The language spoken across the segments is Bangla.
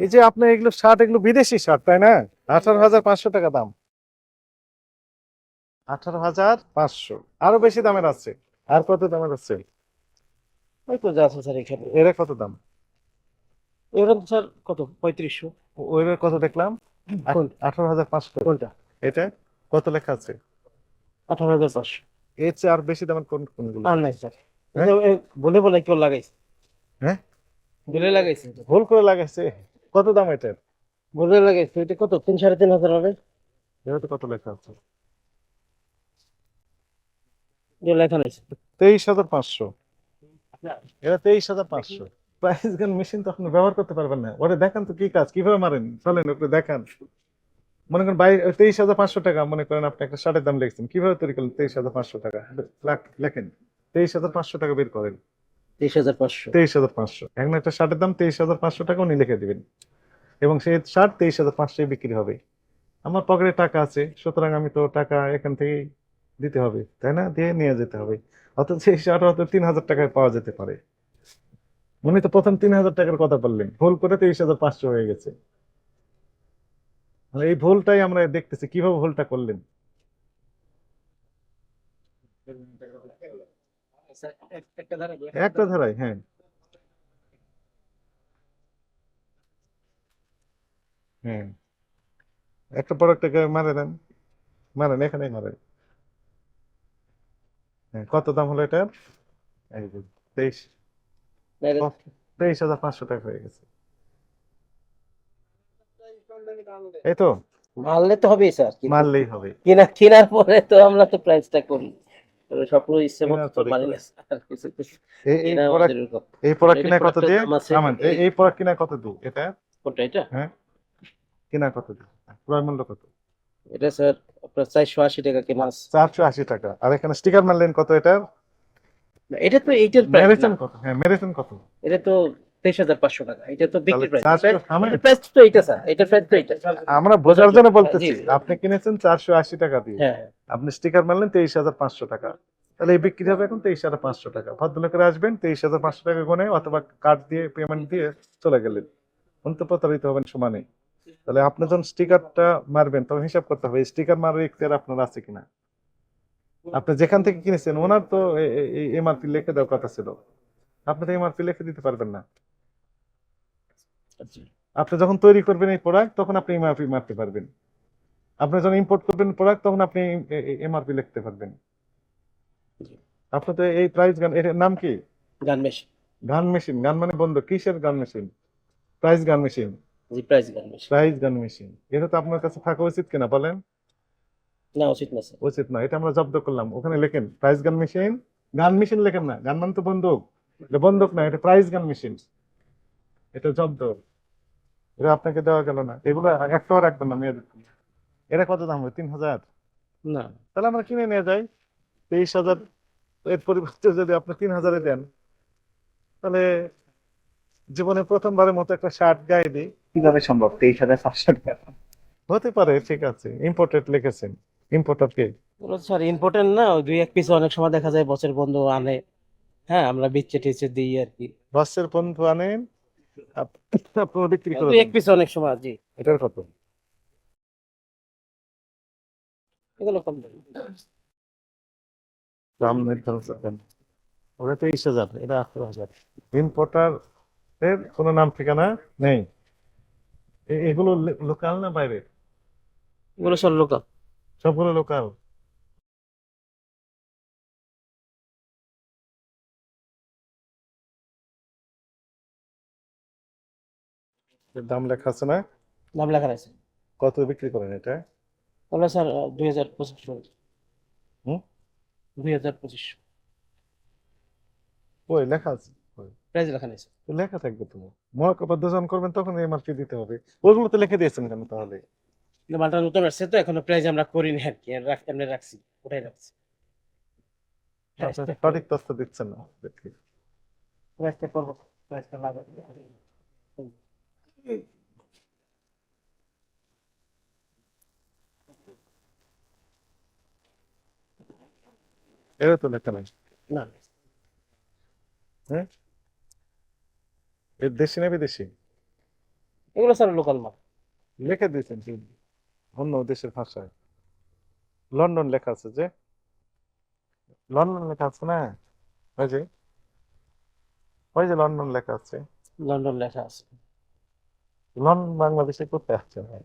এই যে আপনার এগুলো শার্ট এগুলো বিদেশি শার্ট তাই না? আঠারো হাজার পাঁচশো টাকা দাম। আঠারো হাজার পাঁচশো। আরও বেশি দামের আছে। আর কত দামের আছে? ওই তো যা স্যার এখানে। এরা কত দাম? এরকম স্যার কত? পঁয়ত্রিশশো। কত দেখলাম? আঠারো হাজার পাঁচশো। কোনটা? এটা? কত লেখা আছে? আঠারো হাজার পাঁচশো। এর চেয়ে আর বেশি দামের কোন কোনগুলো? আর নাই স্যার। হ্যাঁ? বলে বলে কেউ লাগাইছে। হ্যাঁ? বলে লাগাইছে। ভুল করে লাগাইছে? কত দাম এটার বলে লাগাইছে এটা কত? তিন সাড়ে তিন হাজার হবে? এটাতে কত লেখা আছে? লেখা নেই তেইশ হাজার পাঁচশো। এটা তেইশ হাজার পাঁচশো। প্রাইস গান মেশিন তো আপনি ব্যবহার করতে পারবেন না। ওরে দেখান তো কি কাজ কীভাবে মারেন? চলেন ওকে দেখান। মনে করেন বাই তেইশ হাজার পাঁচশো টাকা মনে করেন আপনি একটা শার্টের দাম লিখছেন। কীভাবে তৈরি করলেন তেইশ হাজার পাঁচশো টাকা? লেখেন। তেইশ হাজার পাঁচশো টাকা বের করেন। তেইশ হাজার পাঁচশো। তেইশ হাজার পাঁচশো। একটা শার্টের দাম তেইশ হাজার পাঁচশো টাকা উনি লিখে এবং সেই শার্ট তেইশ হাজার বিক্রি হবে। আমার পকেটে টাকা আছে, সুতরাং আমি তো টাকা এখান থেকেই দিতে হবে, তাই না? দিয়ে নিয়ে যেতে হবে। অথচ সেই শার্ট হয়তো তিন হাজার টাকায় পাওয়া যেতে পারে। উনি তো প্রথম তিন হাজার টাকার কথা বললেন। ভুল করে তেইশ হাজার পাঁচশো হয়ে গেছে। এই ভুলটাই আমরা দেখতেছি, কীভাবে ভুলটা করলেন? একটা ধারায় হ্যাঁ। হ্যাঁ। একটা প্রোডাক্টটাকে মারে দেন। মারেন এখানেই মারেন হ্যাঁ কত দাম হলো এটার? তেইশ। তেইশ হাজার পাঁচশো টাকা হয়ে গেছে। এই তো? মারলে তো হবেই স্যার। মারলেই হবে। কিনা কেনার পরে তো আমরা তো প্রাইসটা করি। সবগুলো ইচ্ছে মতো কেনার তো পরে মারি করে। না স্যার কিছু কিছু এই এই প্রোডাক্ট আমাদের এরকম। এই প্রোডাক্ট এই কিনা কত দিয়ে? দাম আছে থামেন, এই এই প্রোডাক্ট কিনা কত দিই এটা? কোনটা এটা? কিনা কত দিই ক্রয় মূল্য কত? এটা স্যার আপনার চারশো আশি টাকা কেনা আছে। চারশো আশি টাকা। আর এখানে স্টিকার মারলেন কত এটার এটা তো এইটার প্রাইস মেরেছেন কত? হ্যাঁ মেরেছেন কত? এটা তো তেইশ হাজার পাঁচশো টাকা। এটা তো বিক্রি তাহলে প্রাইস প্রাইস তো এইটা স্যার এটা প্রাইস তো এইটা। আমরা বোঝার জন্য বলতেছি আপনি কিনেছেন চারশো আশি টাকা দিয়ে। হ্যাঁ হ্যাঁ। আপনি স্টিকার মারলেন তেইশ হাজার পাঁচশো টাকা। তাহলে এই বিক্রি হবে এখন তেইশ হাজার পাঁচশো টাকা। ভদ্রলোকেরা আসবেন তেইশ হাজার পাঁচশো টাকা গুনে অথবা কার্ড দিয়ে পেমেন্ট দিয়ে চলে গেলেন। উনি তো প্রতারিত হবেন সমানে তাহলে আপনি যখন স্টিকারটা মারবেন তখন হিসাব করতে হবে স্টিকার মারার ইখতিয়ার আপনার আছে কিনা? আপনি যেখান থেকে কিনেছেন ওনার তো এমআরপি লিখে দেওয়ার কথা ছিল। আপনি তো এমআরপি লিখে দিতে পারবেন না। আচ্ছা। আপনি যখন তৈরি করবেন এই প্রোডাক্ট তখন আপনি এমআরপি মারতে পারবেন। আপনি যখন ইম্পোর্ট করবেন প্রোডাক্ট তখন আপনি এমআরপি লিখতে পারবেন। জি। আপনি তো এই প্রাইস গান এর নাম কি? গান মেশিন গান মেশিন গান মানে বন্ধ কিসের gun machine price gun machine জি price gun machine price gun machine এটা তো আপনার কাছে থাকা উচিত কিনা বলেন? না উচিত না স্যার উচিত না এটা আমরা জব্দ করলাম। ওখানে লেখেন price gun machine gun machine লেখেন না গান মানে তো বন্দুক এটা বন্দুক না এটা প্রাইস গান মেশিন এটা জব্দ। এটা আপনাকে দেওয়া গেল না। এগুলো একটাও রাখবেন না মেয়েদের এটা কত দাম হবে? তিন হাজার? না। তাহলে আমরা কিনে নিয়ে যাই। তেইশ হাজার এর পরিবর্তে যদি আপনি তিন হাজারে দেন তাহলে জীবনে প্রথমবারের মতো একটা শার্ট গায়ে দিই। কীভাবে সম্ভব? তেইশ হাজার পাঁচশো টাকা। হতে পারে ঠিক আছে। ইম্পোর্টেড লিখেছেন। ইম্পোর্টার কে? স্যার ইম্পর্টেন্ট না ওই দুই এক পিস অনেক সময় দেখা যায় বছর বন্ধু আনে। হ্যাঁ আমরা বিচ্ছে টিচ্ছে দিই আর কি। বাসের বন্ধু আনেন আপ- আপনারা বিক্রি করে দুই এক দেন। পিস অনেক সময় জি। এটার কত? কম করবেন তেইশ হাজার এটা আঠারো হাজার ইম্পোর্টার এর কোনো নাম ঠিকানা নেই? এগুলো লোকাল না বাইরে এগুলো সব লোকাল সবগুলো লোকাল দাম লেখা আছে না? দাম লেখা আছে কত বিক্রি করেন এটা? তাহলে স্যার দুই হাজার পঁচিশ হুম? দুই হাজার পঁচিশশো ওই লেখা আছে। প্রাইস লেখা নেই স্যার। তো লেখা থাকবে তো। মহাকপাত যখন করবেন তখন এমআরপি দিতে হবে। ওইগুলো তো লিখে দিয়েছেন কেন তাহলে? মালটা নতুন আসছে তো এখনও প্রাইস আমরা করিনি আর কি। এমনি রাখছি ওটাই রাখছি। সঠিক তথ্য দিচ্ছেন না প্রাইসটা করব প্রাইসটা লাগাবো। এটা তো লেখা নাই। না। এর দেশি না বিদেশি? এগুলো স্যার লোকাল মাল। লিখে দিয়েছেন অন্য দেশের ভাষায়। লন্ডন লেখা আছে যে। লন্ডন লেখা আছে না? ওই যে। ওই যে লন্ডন লেখা আছে। লন্ডন লেখা আছে। লন্ডন বাংলাদেশে কোথায় আছে ভাই?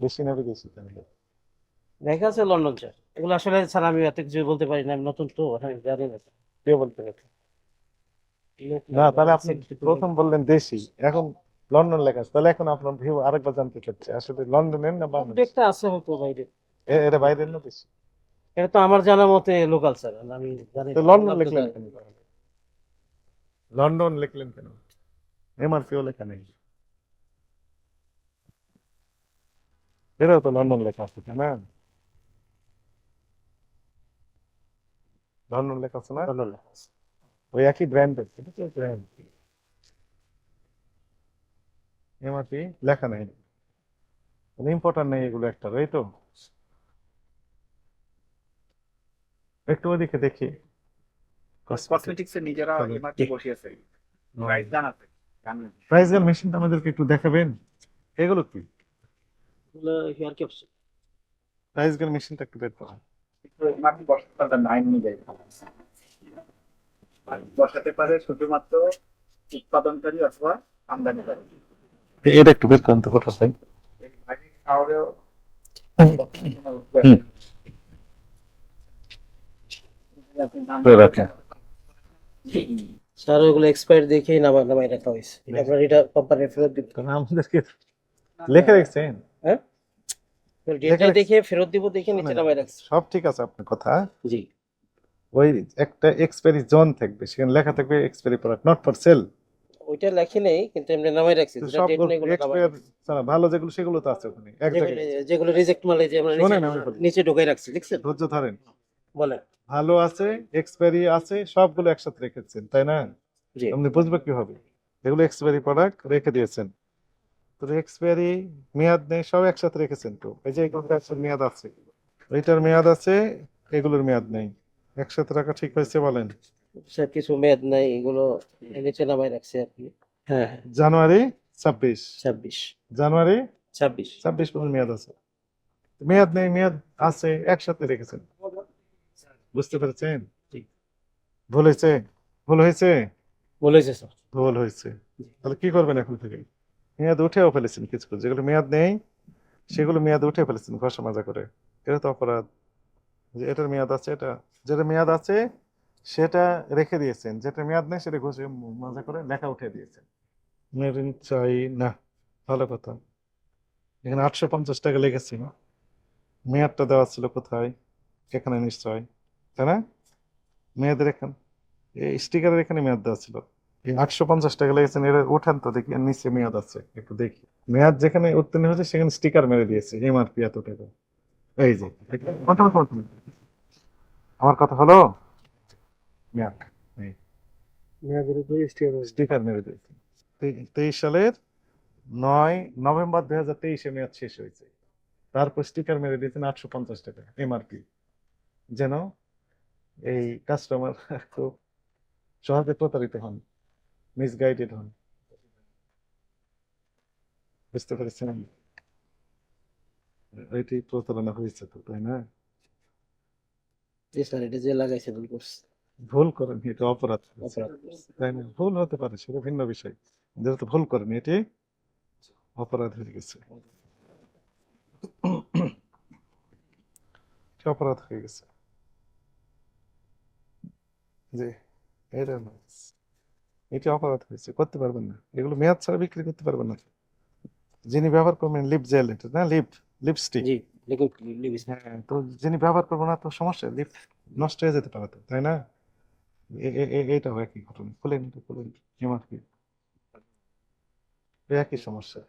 বেশি না বেশি লেখা আছে লন্ডন স্যার। এগুলো আসলে স্যার আমি এত কিছু বলতে পারি না আমি নতুন তো আমি জানি না। স্যার। কে বলতে গেছে না। তাহলে আপনি প্রথম বললেন দেশি এখন লন্ডন লেখা আছে। তাহলে এখন আপনার ভিউ আরেকবার জানতে চাচ্ছে আসলে লন্ডনের না বাংলাদেশ একটা আছে হয়তো বাইরে। এটা বাইরের না দেশি? এটা তো আমার জানা মতে লোকাল স্যার আমি জানি তো লন্ডন লিখলেন কেন। লন্ডন লিখলেন কেন? এমআরপিও লেখা নেই। এটাও তো লন্ডন লেখা আছে না? লন্ডন লেখা আছে না? লন্ডন লেখা আছে। ওই একই ব্র্যান্ডের ব্র্যান্ড এমআরপি লেখা নেই। ইম্পর্টেন্ট নেই এগুলো একটা এই তো? একটু ওদিকে দেখি। কসমেটিক্স নিজেরা এমআরপি বসিয়েছে প্রাইস জানাতে প্রাইস মেশিনটা আমাদেরকে একটু দেখাবেন। এগুলো কি? এগুলো হেয়ার ক্যাপসুল। প্রাইস গেল মেশিনটা একটু বের করা এমআরপি বসাতে পারে নাইন অনুযায়ী বসাতে পারে শুধুমাত্র উৎপাদনকারী অথবা আমদানিকারী। এটা একটু বের করেন তো কোথা চাই। এর বাইরে কাউরেও হুম। রাখেন। স্যার ওগুলো এক্সপায়ার দেখেই নামা নামাই রাখা হয়েছে। আপনার এটা কোম্পানি ফেরত দিতে আমাদেরকে লেখা রাখছেন। ডেটা দেখে ফেরত দিব দেখে নিচে শোনেন। নামাই রাখছে। সব ঠিক আছে আপনার কথা জি। ওই একটা এক্সপায়ারি জোন থাকবে সেখানে লেখা থাকবে expiry product not for sale ওইটা লেখি নেই কিন্তু এমনি নামাই রাখছি ভালো যেগুলো সেগুলো তো আছে ওখানে এক জায়গায়। যেগুলো রিজেক্ট মালে যে আমরা নিচে- ঢোকাই রাখছি দেখছেন? ধৈর্য ধরেন। বলেন। ভালো আছে এক্সপায়ারি আছে সবগুলো একসাথে রেখেছেন তাই না? জি। আপনি বুঝবে কীভাবে? এগুলো এক্সপায়ারি প্রোডাক্ট রেখে দিয়েছেন। এক্সপায়ারি মেয়াদ নেই সব একসাথে রেখেছেন তো। এই যে এগুলোর একসাথে মেয়াদ আছে। এইটার মেয়াদ আছে এগুলোর মেয়াদ নেই। একসাথে রাখা ঠিক হয়েছে বলেন। স্যার কিছু মেয়াদ নাই এগুলো নিচে নামাই রাখছি আর কি। হ্যাঁ হ্যাঁ। জানুয়ারি ছাব্বিশ। ছাব্বিশ। জানুয়ারি ছাব্বিশ। ছাব্বিশ পর্যন্ত মেয়াদ আছে। মেয়াদ নেই মেয়াদ আছে একসাথে রেখেছেন। বুঝতে পেরেছেন। ভুল হয়েছে? ভুল হয়েছে? বলেছে স্যার। ভুল হয়েছে। তাহলে কি করবেন এখন থেকে? মেয়াদ উঠেও ফেলেছেন কিছু কিছু। যেগুলো মেয়াদ নেই, সেগুলো মেয়াদ উঠে ফেলেছেন ঘষা মাজা করে। এটা তো অপরাধ। যে এটার মেয়াদ আছে, এটা যেটা মেয়াদ আছে, সেটা রেখে দিয়েছেন। যেটা মেয়াদ নেই, সেটা ঘষে মাজা করে লেখা উঠে দিয়েছেন। মেরিন চাই না। ভালো কথা। এখানে আটশো পঞ্চাশ টাকা লেগেছে। মেয়াদটা দেওয়া ছিল কোথায়? এখানে নিশ্চয়। তাই না? মেয়াদের এখানে। এই স্টিকারের এখানে মেয়াদ দেওয়া ছিল। আটশো পঞ্চাশ টাকা লেগেছেন এর উঠান তো দেখি নিচে মেয়াদ আছে একটু দেখি। মেয়াদ যেখানে উত্তীর্ণ হয়েছে সেখানে স্টিকার মেরে দিয়েছে এমআরপি এত টাকা। এই যে। আমার কথা হলো? মেয়াদ স্টিকার মেরে দিয়েছে। তেইশ সালের নয় নভেম্বর দুই হাজার তেইশে মেয়াদ শেষ হয়েছে। তারপর স্টিকার মেরে দিয়েছেন আটশো পঞ্চাশ টাকা এমআরপি যেন এই কাস্টমার খুব সহজে প্রতারিত হন। মিসগাইডেড হন। বুঝতে পেরেছেন? এটি প্রতারণা হয়েছে তো তাই না? যে লাগাইছে ভুল করছে। ভুল করেন এটা অপরাধ অপরাধ তাই না? ভুল হতে পারে সেটা ভিন্ন বিষয়। যেহেতু ভুল করেন এটি অপরাধ হয়ে গেছে। অপরাধ হয়ে গেছে। জি এটা না। এটি অপরাধ হয়েছে করতে পারবেন না। এগুলো মেয়াদ ছাড়া বিক্রি করতে পারবেন না। যিনি ব্যবহার করবেন লিপ জেল এটা না? Lip lipstick. হ্যাঁ তো যিনি ব্যবহার করব না তো সমস্যা লিপ নষ্ট হয়ে যেতে পারে তো তাই না? এটাও একই ঘটনা। খুলেন খুলেন এমআরপি একই সমস্যা।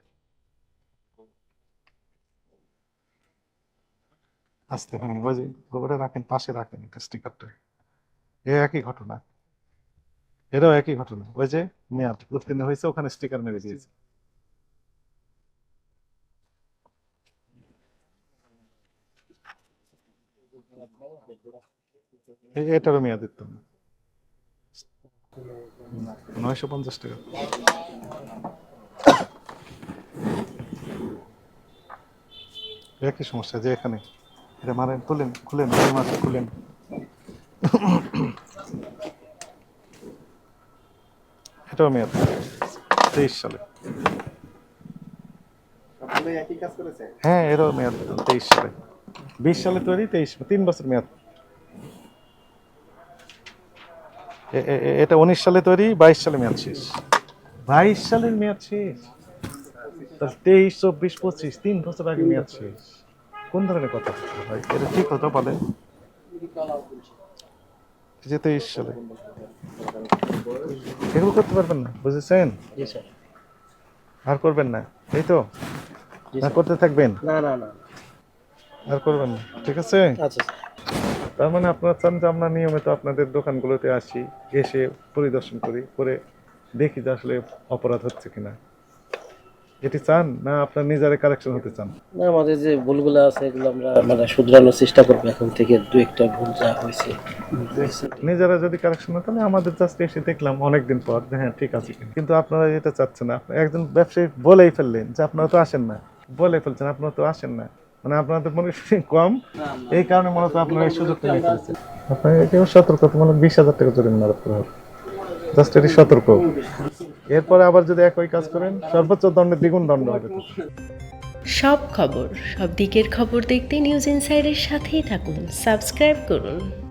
আস্তে হ্যাঁ ওই যে গোবরে রাখেন পাশে রাখেন একটা স্টিকারটা এ একই ঘটনা। এটাও একই ঘটনা। ওই যে মেয়াদ উত্তীর্ণ হয়েছে ওখানে স্টিকার মেরে দিয়েছে। এটারও মেয়াদ উত্তীর্ণ নয়শো পঞ্চাশ টাকা। একই সমস্যা যে এখানে। এটা মারেন তুলেন খুলেন খুলেন। এটাও মেয়াদ। তেইশ সালে। হ্যাঁ এরও মেয়াদ তেইশ সালে। বিশ সালে তৈরি তেইশ তিন বছর মেয়াদ। এটা উনিশ সালে তৈরি বাইশ সালে মেয়াদ শেষ। বাইশ সালের মেয়াদ শেষ? তেইশ চব্বিশ পঁচিশ তিন বছর আগে মেয়াদ শেষ। কোন ধরনের কথা? ভাই এটা ঠিক কথা বলেন। এই যে তেইশ সালে এগুলো করতে পারবেন না বুঝেছেন? আর করবেন না এই তো? না করতে থাকবেন? না না না। আর করবেন না ঠিক আছে? আচ্ছা তার মানে আপনারা চান যে আমরা নিয়মিত আপনাদের দোকানগুলোতে আসি এসে পরিদর্শন করি করে দেখি যে আসলে অপরাধ হচ্ছে কিনা। এটি চান না আপনার নিজেরা কারেকশন হতে চান? না আমাদের যে ভুলগুলো আছে এগুলো আমরা মানে শুধরানোর চেষ্টা করব এখন থেকে দু একটা ভুল যা হয়েছে। নিজেরা যদি কারেকশন হয় তাহলে আমাদের জাস্ট এসে দেখলাম অনেকদিন পর যে হ্যাঁ ঠিক আছে। কিন্তু আপনারা এটা চাচ্ছেন না আপনি একজন ব্যবসায়ী বলেই ফেললেন যে আপনারা তো আসেন না। বলে ফেলছেন আপনারা তো আসেন না। মানে আপনাদের মনে কম। এই কারণে মূলত আপনারা এই সুযোগটা নিয়ে ফেলেছেন আপনার এটাও সতর্ক মানে বিশ হাজার টাকা জরিমানা রাখতে হবে। জাস্ট এটি সতর্ক। এরপরে আবার যদি একই কাজ করেন, সর্বোচ্চ দণ্ডে দ্বিগুণ দণ্ড হবে। সব খবর, সব দিকের খবর দেখতে নিউজ ইনসাইডের সাথেই থাকুন। সাবস্ক্রাইব করুন।